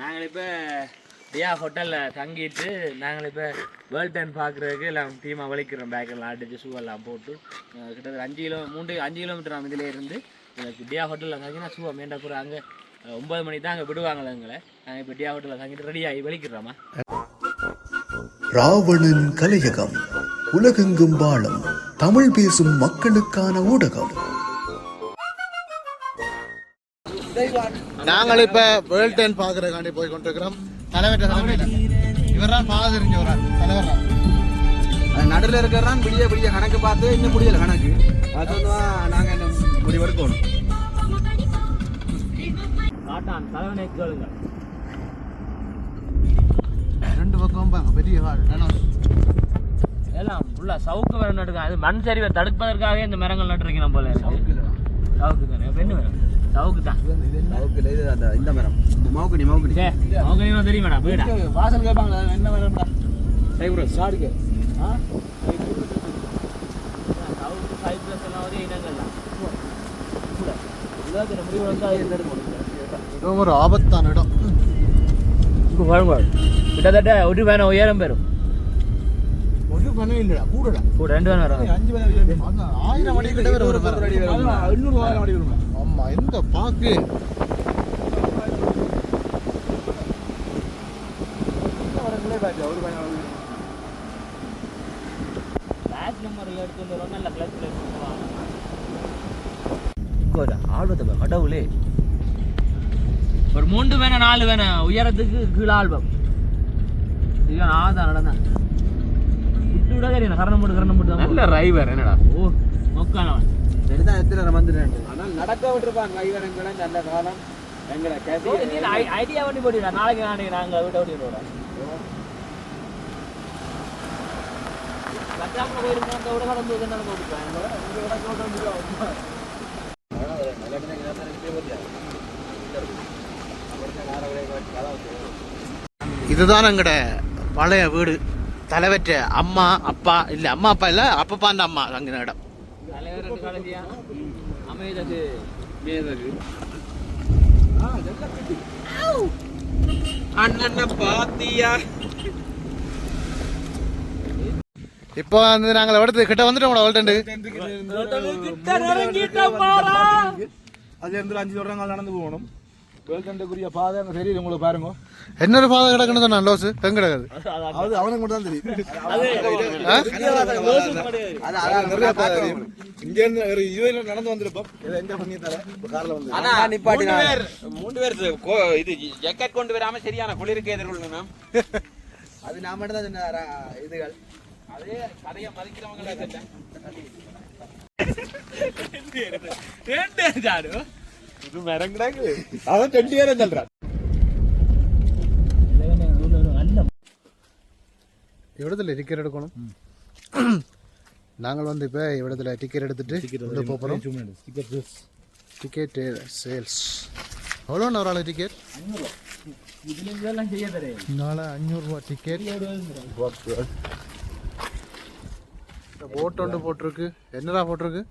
நாங்கள் இப்போ டியா ஹோட்டலில் தங்கிட்டு நாங்கள் இப்போ வேர்ல்ட் டைம் பார்க்குறதுக்கு எல்லாம் டீமாக வலிக்கிறோம். பேக்கெல்லாம் அடிச்சு ஷூவெல்லாம் போட்டு. கிட்டத்தட்ட அஞ்சு கிலோ மூன்று அஞ்சு கிலோமீட்டர் நம்ம இதில் இருந்து டியா ஹோட்டலில் தங்கினா ஷூவை மேண்டா கூட அங்கே ஒன்பது மணிக்கு தான் அங்கே விடுவாங்களே எங்களை. நாங்கள் இப்போ டியா ஹோட்டலில் தங்கிட்டு ரெடியாகி வலிக்கிறோமா? ராவணன் கலையகம். உலகெங்கும் வாழும் தமிழ் பேசும் மக்களுக்கான ஊடகம். நாங்கள் இப்ப வேர்ல்ட் டென் பாக்குறதுக்காண்டி போய் கொண்டிருக்கிறோம் தலைவர் தலைவர் இவர் தான் பாக தெரிஞ்ச ஒரு ஆள் தலைவர் தான் நடுவில் இருக்கிறான் விடிய விடிய கணக்கு பார்த்து இன்னும் முடியல கணக்கு. அது சொன்னா நாங்க என்ன முடிவெடுக்கணும் காட்டான் தலைவனை கேளுங்க ரெண்டு பக்கம் பாங்க பெரிய எல்லாம் ஃபுல்லாக சவுக்கு மரம் நட்டுருக்காங்க அது மண் சரிவை தடுப்பதற்காகவே இந்த மரங்கள் நட்டுருக்கணும் போல இருக்கு. சவுக்கு தானே. பெண்ணு மரம் சவுக்கு தான். மவுக்குல இது அந்த இந்த மரம். மவுக்குனி மவுக்குனி சே அவங்க தெரியுமாடா வீடா வாசல் கேட்பாங்க என்ன சவுக்கு சைப்ரஸ் எல்லாம் ஒரே இனங்கள் தான் உலகத்தில் முடிவு வந்து இது ஒரு ஆபத்தான இடம். இங்கே பாருங்க கிட்டத்தட்ட ஒரு வேனை உயரம் பெறும். ஒரு பணம் இல்லடா கூடடா. கூட ரெண்டு வேனை வரும். அஞ்சு பணம் ஆயிரம் அடி கிட்ட வர ஒரு மரம் இன்னொரு ஆயிரம் அடி வரும். எந்த பாக்கு? ஆல்பத்தை கடவுளே. ஒரு மூன்று வேணா நாலு வேணா. உயரத்துக்கு கீழே ஆல்பம். இதுதான் ஆதான் நடந்தேன். விட்டு விட தெரியும் கரணம் போட்டு கரணம் போட்டு நல்ல டிரைவர் என்னடா? ஓ மொக்கானவன். சரிதான் எத்தனை வந்துட்டேன் ஆனால் நடக்க விட்டுருப்பாங்க. ஐவரங்களை நல்ல காலம். எங்களை கேசி ஐடியா பண்ணி போட்டுடா. நாளைக்கு நாளைக்கு நாங்கள் விட்ட விட்டுறோம் லட்சாமல் போயிருக்கோம் அந்த விட கடந்து வந்து நடந்து இதுதான் எங்கட பழைய வீடு. தலைவற்ற அம்மா அப்பா இல்ல அம்மா அப்பா இல்ல அப்பப்பா அந்த அம்மா அங்க இடம். இப்போ வந்து நாங்கள் இடத்து கிட்ட வந்துட்டோம் அவள்கிட்ட அதுல இருந்து அஞ்சு வருடங்கள் நடந்து போகணும் வேல்கண்டுக்குரிய பாதை அங்கே தெரியுது உங்களுக்கு பாருங்க என்னொரு பாதை கிடக்குன்னு சொன்னான் லோசு எங்க கிடக்குது அது அவனுக்கு மட்டும் தான் தெரியும் இங்க இருந்து ஒரு இருபது நடந்து வந்திருப்போம் இதை எங்க பண்ணி தர கார்ல வந்து ஆனா மூணு பேர் மூணு பேர் கோ- இது ஜக்கெட் கொண்டு வராம சரியான குளிருக்கு எதிர்கொள்ளணும் அது நான் மட்டும் தான் சொன்ன இதுகள் அதே கதையை மதிக்கிறவங்க இது மரங்கடாங்க அவன் ரெண்டு பேரும் சொல்றான் இவ்விடத்துல டிக்கெட் எடுக்கணும் நாங்கள் வந்து இப்போ இவ்விடத்துல டிக்கெட் எடுத்துட்டு போக போகிறோம் டிக்கெட் சேல்ஸ் எவ்வளோண்ணா ஒரு ஆள் டிக்கெட் நாளை அஞ்சூறுரூவா டிக்கெட் போட் ஒன்று போட்டிருக்கு. என்னடா போட்டிருக்கு?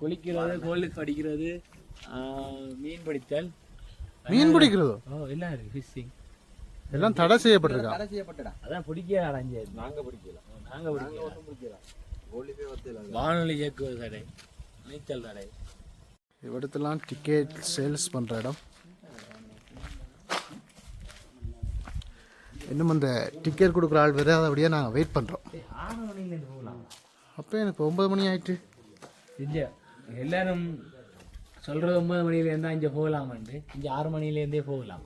குளிக்கிறது கோலுக்கு அடிக்கிறது மீன் பிடித்தல். மீன் பிடிக்கிறதோ? ஓ எல்லாம் இருக்கு ஃபிஷிங் எல்லாம் தடை செய்யப்பட்டிருக்கா? தடை செய்யப்பட்டடா அதான் பிடிக்க அடைஞ்சு நாங்க பிடிக்கல. நாங்க பிடிக்கல. வானொலி இயக்குவது தடை நீச்சல் தடை. இவ்விடத்துலாம் டிக்கெட் சேல்ஸ் பண்ணுற இடம். இன்னும் அந்த டிக்கெட் கொடுக்குற ஆள் வேறு அதை அப்படியே நாங்கள் வெயிட் பண்ணுறோம் அப்போ எனக்கு ஒன்பது மணி ஆயிட்டு. இங்கே எல்லாரும் சொல்கிறது ஒன்பது மணிலேருந்து இங்கே போகலாமான்ட்டு. இங்கே ஆறு மணிலேருந்தே போகலாம்.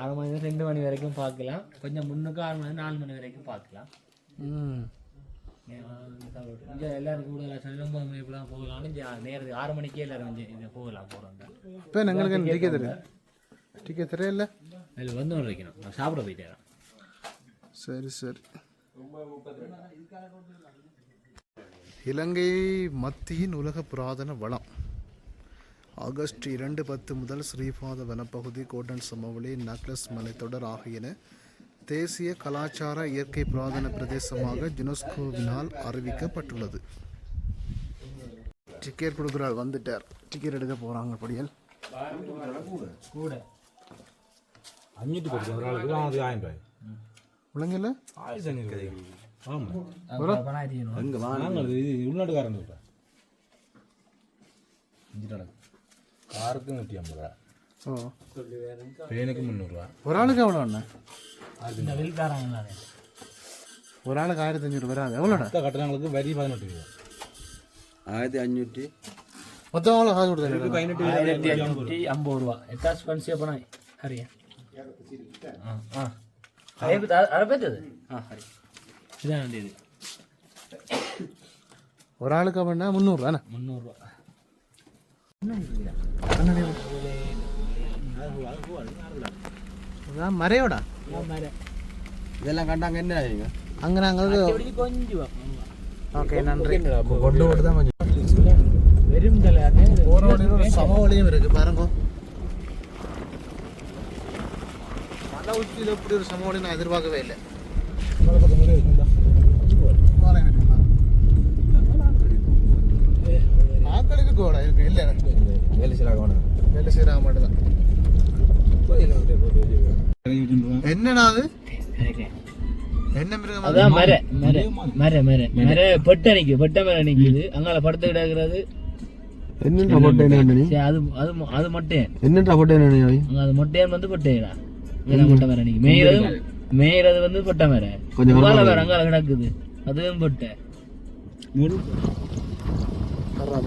ஆறு மணிலேருந்து ரெண்டு மணி வரைக்கும் பார்க்கலாம். கொஞ்சம் முன்னுக்கு ஆறு மணி நாலு மணி வரைக்கும் பார்க்கலாம். ம். இங்கே எல்லாரும் கூடுதலாக சொல்லி ஒன்பது மணிக்குலாம் போகலாம்னு இங்கே நேரத்துக்கு ஆறு மணிக்கே எல்லாரும் இங்கே இங்கே போகலாம் போகிறாங்க இப்போ எங்களுக்கு டிக்கெட் டிக்கெட் தெரியல அதில் வந்து வைக்கணும். நான் சாப்பிட போயிட்டேன். சரி சரி. இலங்கை மத்தியின் உலக புராதன வளம். ஆகஸ்ட் இரண்டு பத்து முதல் ஸ்ரீபாத வனப்பகுதி கோட்டன் சமவெளி நக்லஸ் மலைத்தொடர் ஆகியன தேசிய கலாச்சார இயற்கை புராதன பிரதேசமாக யுனெஸ்கோவினால் அறிவிக்கப்பட்டுள்ளது. டிக்கெட் கொடுக்குறாள் வந்துட்டார். டிக்கெட் எடுக்க போகிறாங்க படியல் கூட. அஞ்சூற்றி ரூபாய் விலங்கில் ஆயிரத்தி ஐநூறு ஆமாம் எங்க வா. நாங்கள் இது உள்நாட்டுக்காரன் கிட்ட அஞ்சு நடக்கு காருக்கு நூற்றி ஐம்பது ரூபா. ஓ. பேனுக்கு முந்நூறுரூவா ஒரு ஆளுக்கு எவ்வளோ அண்ணா? இந்த வெளிக்காரங்க ஒரு ஆளுக்கு ஆயிரத்தி அஞ்சூறு வராது. எவ்வளோண்ணா? கட்டணங்களுக்கு வரி பதினெட்டு ரூபா ஆயிரத்தி அஞ்சூற்றி மொத்தம் எவ்வளோ காசு பதினெட்டு ஆயிரத்தி அஞ்சூற்றி ஐம்பது ரூபா. எத்தா ஸ்பென்சி அப்போ ஹரியா? ஆ ஆ. ஹரி இதான் வேண்டியது ஒரு ஆளுக்கு அப்படின்னா முந்நூறுவாண்ணா முந்நூறுரூவா அதான் மறையோடா இதெல்லாம் கண்டாங்க என்ன ஆகுங்க அங்கே நாங்கள் கொஞ்சம் ஓகே நன்றி கொண்டு போட்டு தான் கொஞ்சம் வெறும் கல்யாணம் போகிற வழியில் ஒரு சம வழியும் இருக்கு பாருங்க மலை உச்சியில் இப்படி ஒரு சம வழி நான் எதிர்பார்க்கவே இல்லை. ஆக்களுக்கு கோடா இருக்கு இல்லை. வேலை மட்டும்தான். என்னடா அது? என்ன மிருகம் அது? அதான் மர மர மர மர. மர பெட்டை நிக்கு பெட்டை மர நிக்குது. அங்கால படுத்து கிடக்குறது. போட்டு என்ன அது அது அது மொட்டையன். என்னென்ன போட்டு என்ன அங்க அது மொட்டையன் வந்து பொட்டையடா இதான் மரம் மேயறது மேயறது வந்து பொட்டை மரம் கொஞ்சம் அங்கால கிடக்குது. அதுவும் பொட்டை. வர்றா.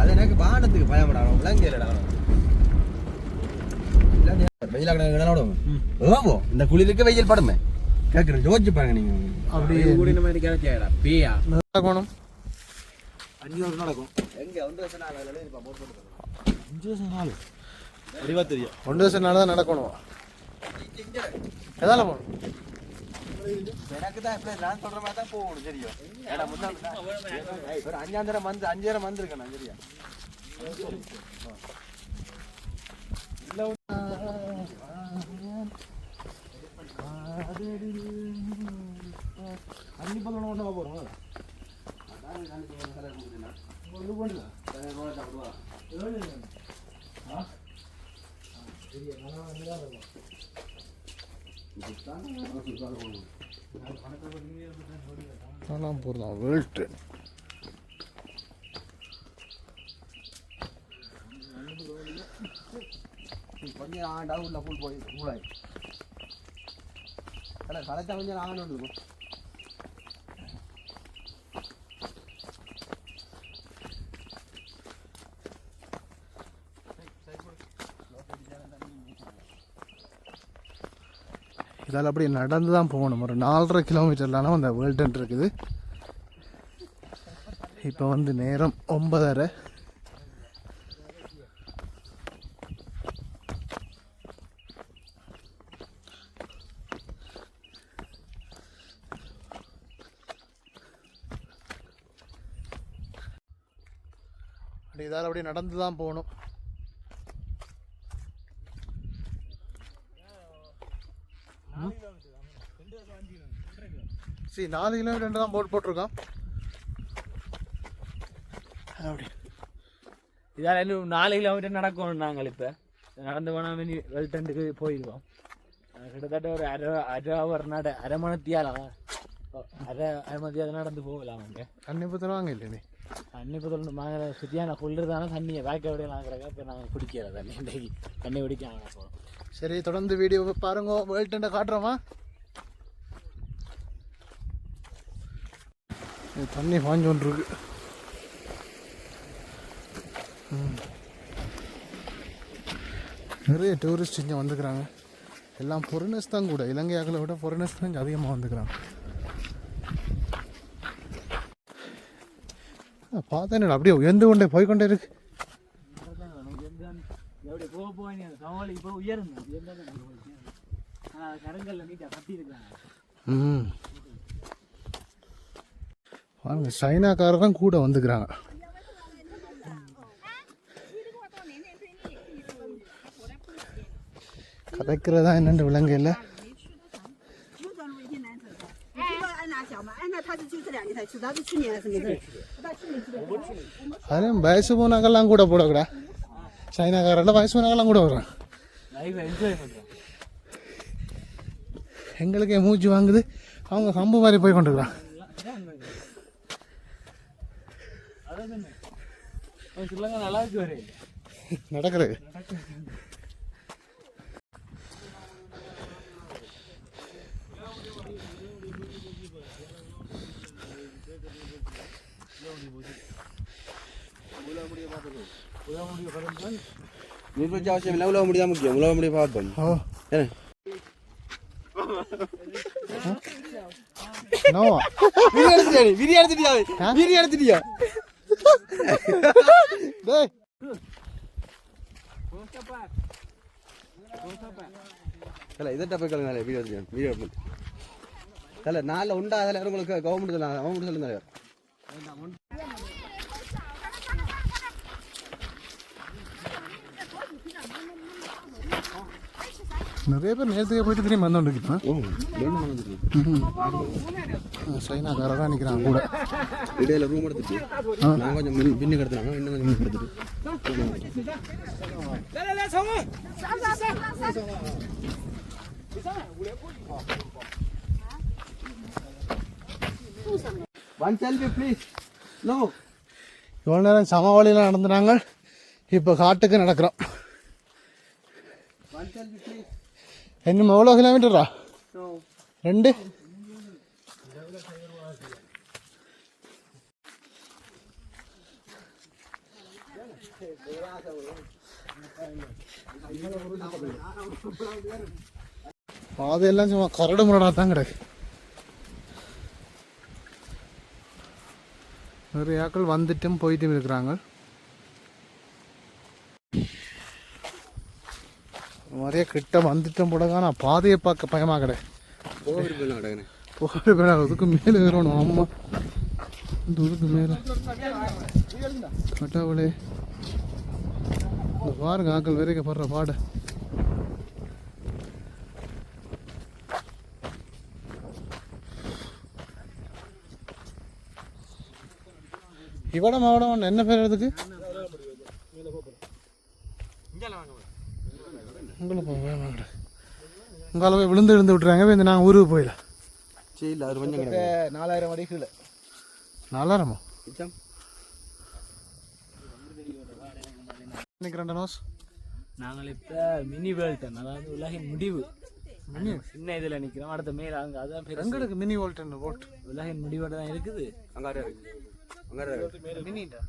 அது எனக்கு வானத்துக்கு பயப்படா விளங்கலடா வெயில் ஓவோ இந்த குளிருக்கு வெயில் படுமே. கேட்குறேன் யோசிச்சு பாருங்க நீங்க. அப்படி கூடின மாதிரி கிடைச்சாடா பேயா. நடக்கணும். அஞ்சு வருஷம் நடக்கும். எங்க? வருஷம் நாள் ஒன்று வருஷம் நாள் தான் நடக்கணும். எதால போகணும்? எனக்கு தான் இப்ப நான் சொல்ற மாதிரி தான் போகணும் சரியா? ஏடா முன்னாடி ஒரு அஞ்சாந்தரம் வந்து அஞ்சாயிரம் வந்திருக்கேன் சரியா? அதெல்லாம் போகிறதான் வேர்ல்ட் ட்ரெயின் கொஞ்சம் ஆண்டா உள்ள ஃபுல் போய் ஃபுல்லாய் கடை கடைச்சா கொஞ்சம் ஆகணும் இருக்கும் இதால் அப்படி நடந்து தான் போகணும். ஒரு நாலரை கிலோமீட்டர்லாம் அந்த வேர்ல்ட் இருக்குது. இப்போ வந்து நேரம் ஒன்பதரை. அப்படி இதால் அப்படி நடந்து தான் போகணும். சரி நாலு கிலோமீட்டர். தான் போட் போட்டிருக்கோம் அப்படி. இதால இன்னும் நாலு கிலோமீட்டர் நடக்கணும் நாங்கள் இப்போ. நடந்து போனால் மினி வெல்டன்ட்டுக்கு போயிடுவோம் கிட்டத்தட்ட ஒரு அரை அரை ஹவர் நட அரை மணத்தியால அரை அரை மணத்தியால நடந்து போகலாம் அங்கே. தண்ணி பத்திரம் வாங்க இல்லை நீ? தண்ணி சொல்லணும் நாங்கள் சுற்றியான குளிர்தான தண்ணியை வேக்க விடையலாங்கிறக்க இப்போ நாங்கள் குடிக்கிற தண்ணி. இன்றைக்கு தண்ணி குடிக்க போகிறோம் சரி தொடர்ந்து வீடியோ பாருங்க. வேர்ல்டை காட்டுறோமா? தண்ணி பாஞ்சோன் இருக்கு ம். நிறைய டூரிஸ்ட் இங்கே வந்துக்கிறாங்க எல்லாம் foreigners தான் கூட. இலங்கை ஆக்களை விட foreigners தான் இங்கே அதிகமாக வந்துக்கிறாங்க பார்த்தேன் அப்படியே உயர்ந்து கொண்டே போய்க்கொண்டே இருக்கு. பாருங்க சைனாக்காரர் தான் கூட வந்துக்கிறாங்க கதைக்கிறதா என்னென்று விளங்க இல்லை அதே வயசு போனாக்கெல்லாம் கூட போடக்கூடா. சைனாக்காரெல்லாம் வயசு போனாக்கெல்லாம் கூட வரும். எங்களுக்கே மூச்சு வாங்குது. அவங்க கம்பு மாதிரி போய் கொண்டுக்கிறான் நடக்கிறது. நீர் அவசியம் இல்லை உலக முடியா முக்கியம் உலக முடிய பார்ப்போம் ஓ என்ன நோவா விரி எடுத்துட்டியா நீ? விரி எடுத்துட்டியா விரி எடுத்துட்டியா டேய் போய் கலங்க வீடியோ வீடியோ நாளில் உண்டா அதில் உங்களுக்கு கவர்மெண்ட் தான் கவர்மெண்ட் சொல்லுங்க நிறைய பேர் நேரத்துக்கே போயிட்டு திரும்பி ஓ வேணும் வந்துருக்கு சைனாக்காரர் தான் நிற்கிறான் கூட. இடையில ரூம் எடுத்துட்டு நான் கொஞ்சம் பின்னு கிடத்துனாங்க இன்னும் கொஞ்சம் எடுத்துட்டு ஒன் ப்ளீஸ் நோ இவ்வளோ நேரம் சமவெளியில் நடந்துனாங்க. இப்போ காட்டுக்கு நடக்கிறோம். ஒன் செல்ஃபி ப்ளீஸ் இன்னும் எவ்வளோ கிலோமீட்டரா ரெண்டு பாதையெல்லாம் சும்மா கரடு முரடாக தான் கிடக்கு நிறைய ஆக்கள் வந்துட்டும் போயிட்டும் இருக்கிறாங்க நிறைய கிட்ட வந்துட்டும் போட நான் பாதையை பார்க்க பயமாக நடக்கிறேன் போகிற பேர் அதுக்கு மேலே ஏறணும் அம்மா தூரத்து மேலே. கட்டாவளே இந்த பாருங்க ஆக்கள் விரைக்கப்படுற பாடு. இவடம் அவடம் என்ன பேர் அதுக்கு? உங்களை போய் உங்களை போய் விழுந்து விழுந்து விட்டுறாங்க. இந்த நாங்கள் ஊருக்கு போயிடலாம் சரி இல்லை அது கொஞ்சம் நாலாயிரம் அடி கீழே. நாலாயிரமா? நினைக்கிறேன் நோஸ் நாங்கள் இப்போ மினி வேல்டன் அதாவது உலகின் முடிவு. சின்ன இதில் நிற்கிறோம் அடுத்த மேல அங்கே அதான் பெருசு. எங்க இருக்கு மினி வோல்டன் போட் உலகின் முடிவோட தான் இருக்குது. இருக்கு மினிடா?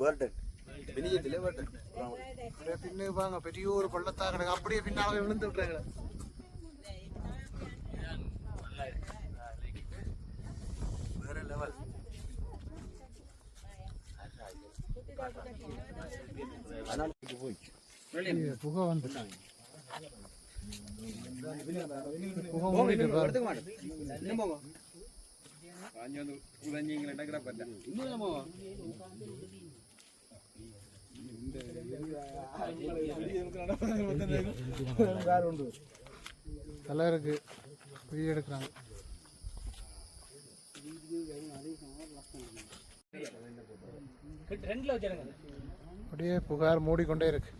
வேர்டன் பின்னு பாங்க பெரிய ஒரு பள்ளத்தா கிடக்கு அப்படியே பின்னால விழுந்து விட்டுறாங்க. வேற லெவல் புகை வந்து. பார்த்தேன் இன்னும் போங்க தலை இருக்கு. வீடியோ எடுக்கிறாங்க. அப்படியே புகார் மூடிக்கொண்டே இருக்கு.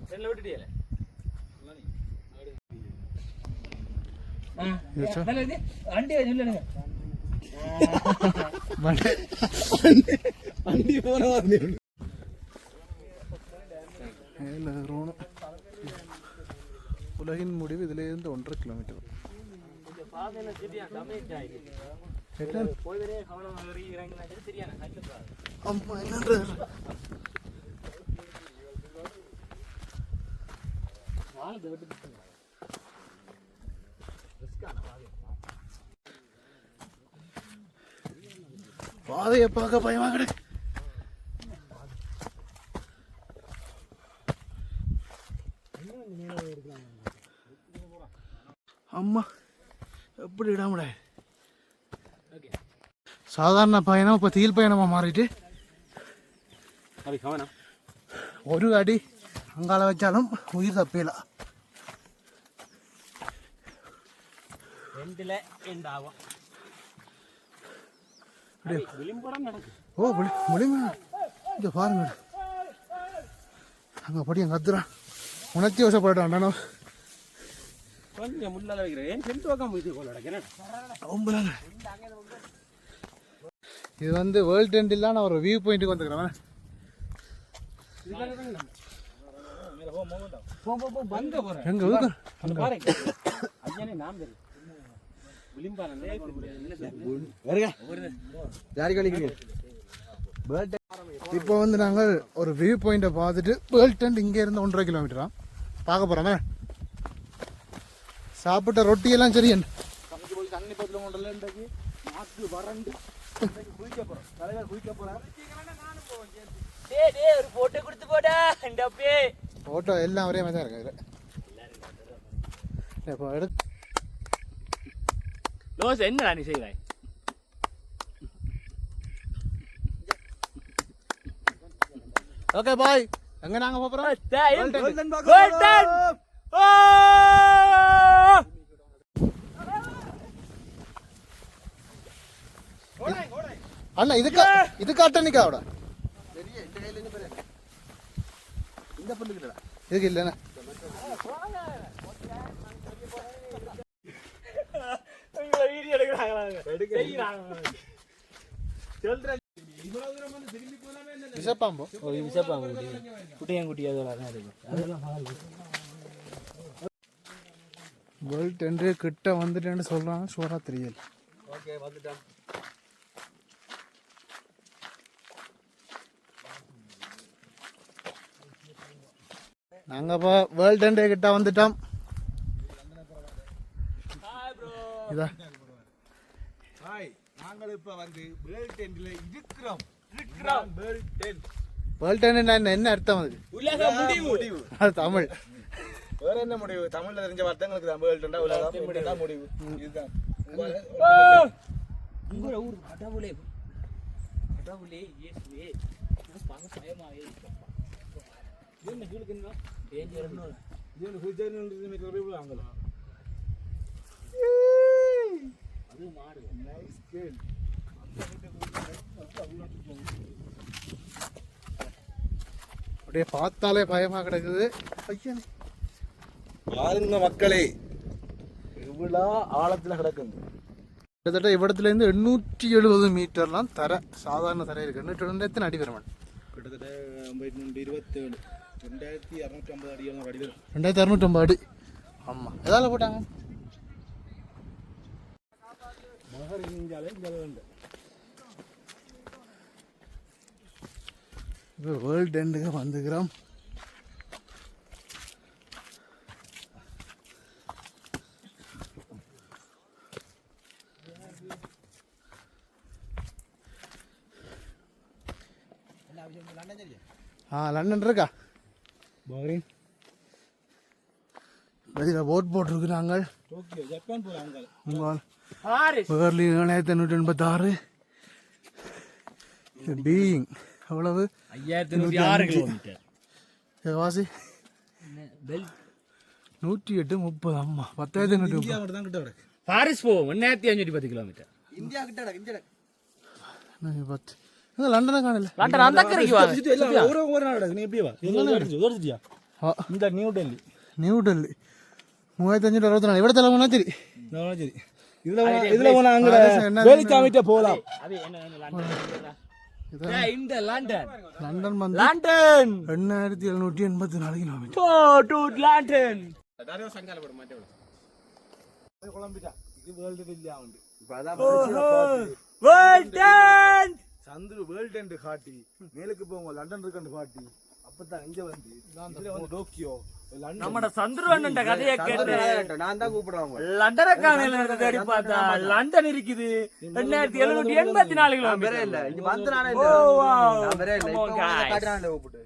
வண்டி வண்டி போன வந்து மேல ஏறணும். உலகின் முடிவு இதுல இருந்து ஒன்றரை கிலோமீட்டர் பாதையில் சரியா டமேஜ் ஆகிடுது என்ன போய் வரையே கவனம் முடிவு இறங்கினா சரியான கிலோமீட்டர் அம்மா என்னன்ற பாதையை பார்க்க பயமா கிடக்கு அம்மா எப்படி இடாமட சாதாரண பயணம் இப்போ தீல் பயணமா மாறிட்டு? அது கவனம் ஒரு அடி அங்கால வச்சாலும் உயிர் தப்பிடலாம் ரெண்டில் எண்ட் ஆகும். ஓ முடியுமா இங்கே பாருங்க. அங்கே படி அங்கே கத்துறான் உணர்ச்சி வசப்பட்டான் அண்ணா கொஞ்சம் முன்னால வைக்கிறேன். ஏன் சென்று பக்கம் போயிட்டு கொள்ள இது வந்து வேர்ல்ட் டென்ட் இல்லாம நான் ஒரு வியூ பாயிண்ட்டுக்கு வந்துக்கிறேன் எங்க இப்போ வந்து நாங்கள் ஒரு வியூ பாயிண்ட்டை பார்த்துட்டு வேர்ல்ட் டெண்ட் இங்கே இருந்து ஒன்றரை கிலோமீட்டரா பார்க்க போகிறோமே சாப்பிட்ட ரொட்டியெல்லாம் சரி என்ன? தண்ணி பத்தில நாக்கு வறண்டு குளிக்க போறோம் தலைவர் குளிக்க போறேன் டேய் டேய் ஒரு போட்டோ கொடுத்து போடா இந்த ஃபோட்டோ எல்லாம் ஒரே மாதிரி தான் இருக்கு இதில். இப்போ எடுத்து என்னடா நீ செய்வாய் ஓகே பாய் எங்கே நாங்கள் போகிறோம் கோல்டன் கோல்டன் ஓ அண்ணா இதுக்கா இது கிட்ட இதுக்கு இல்லைண்ணா வீடியோ எடுக்கிறாங்க விஷப்பாம்போ ஒரு விசப்பாங்க குட்டி குட்டியங்குட்டி அதெல்லாம் தான் இருக்கு அதெல்லாம் வேர்ல்ட் டென்ட் கிட்ட வந்துட்டேன்னு சொல்கிறாங்க ஷூராக தெரியல. ஓகே வந்துட்டோம். நாங்கள் இப்போ வேர்ல்ட் டென்ட் கிட்ட வந்துட்டோம். இதா. ஹாய் நாங்கள் இப்ப வந்து வேர்ல்ட் டென்ட்ல இருக்கிறோம். இருக்கிறோம். வேர்ல்ட் டென்ட் வேர்ல்ட் என்ன அர்த்தம் அதுக்கு? உலக முடிவு. அது தமிழ். வேற என்ன முடிவு? தமிழ்ல தெரிஞ்ச வார்த்தைங்களுக்கு தான் வேர்ல்ட் டென்டா உலகம் முடிவு. இதுதான். உங்களோட ஊர் கடவுளே. கடவுளே இயேசுவே. அப்படியே பார்த்தாலே பயமா கிடக்குது. ஐயனே பாருங்க மக்களே? இவ்வளோ ஆழத்துல கிடக்குது. கிட்டத்தட்ட இவ்விடத்துலேருந்து எண்ணூற்றி எழுபது மீட்டர்லாம் தர சாதாரண தரை இருக்கு. எண்ணூற்றி எழுபது எத்தனை அடி வரும் கிட்டத்தட்ட ஐம்பத்தி இருபத்தேழு. ரெண்டாயிரத்தி இரநூத்தி ஐம்பது அடியெல்லாம் அடி வரும் ரெண்டாயிரத்தி அறுநூற்றம்பது அடி. ஆமாம் எதால போட்டாங்க? இப்போ வேர்ல்டு எண்டுக்கு வந்துக்கிறோம். ஆ லண்டன் இருக்கா? பஹ்ரைன் வெளியில் போட் போட்டிருக்கு நாங்கள் டோக்கியோ ஜப்பான் போகிறாங்க உங்கள் பாரிஸ். பேர்லி ஏழாயிரத்தி எண்ணூற்றி எண்பத்தாறு. பீயிங் எவ்வளவு ஐயாயிரத்தி நூற்றி ஆறு கிலோமீட்டர் இது வாசி நூற்றி எட்டு முப்பது அம்மா. பத்தாயிரத்தி எண்ணூற்றி முப்பது. தான் கிட்ட பாரிஸ் போவோம் ஒன்னாயிரத்தி அஞ்சூற்றி பத்து கிலோமீட்டர் இந்தியா கிட்ட இந்தியா நூற்றி பத்து. லண்டனை காணல லண்டன் அந்த கரைக்கு வாங்க ஒரு ஒரு நாள் நீ எப்படி வா? ஆ. இந்த நியூ டெல்லி நியூ டெல்லி மூவாயிரத்தி அஞ்சூற்றி அறுபத்தி நாலு. இவ்வளோ தலைமுறை சரி. நான் சரி. இதுல போனா- இதுல போனா அங்க என்ன வேலிக்காமிட்ட போகலாம் அது என்ன லண்டன் இந்த லண்டன் லண்டன் வந்து லண்டன் எண்ணாயிரத்தி எழுநூற்றி எண்பத்தி நாலு கிலோமீட்டர் கோ டு லண்டன் இது வேர்ல்டு உண்டு சந்துரு வேர்ல்டு என்று காட்டி மேலுக்கு போங்க லண்டன் இருக்குன்னு காட்டி அப்பதான் இங்க வந்து இதுல வந்து டோக்கியோ லண்டன். நம்மட சந்துரு அண்ணன் கதையை கேட்டு நான் தான் கூப்பிடுவாங்க லண்டனை காணல தேடி பார்த்தா? லண்டன் இருக்குது. ரெண்டாயிரத்தி எழுநூற்றி எண்பத்தி நாலு கிலோமீட்டர். இங்க வந்து நானே இல்ல. காட்டுறானே கூப்பிட்டு.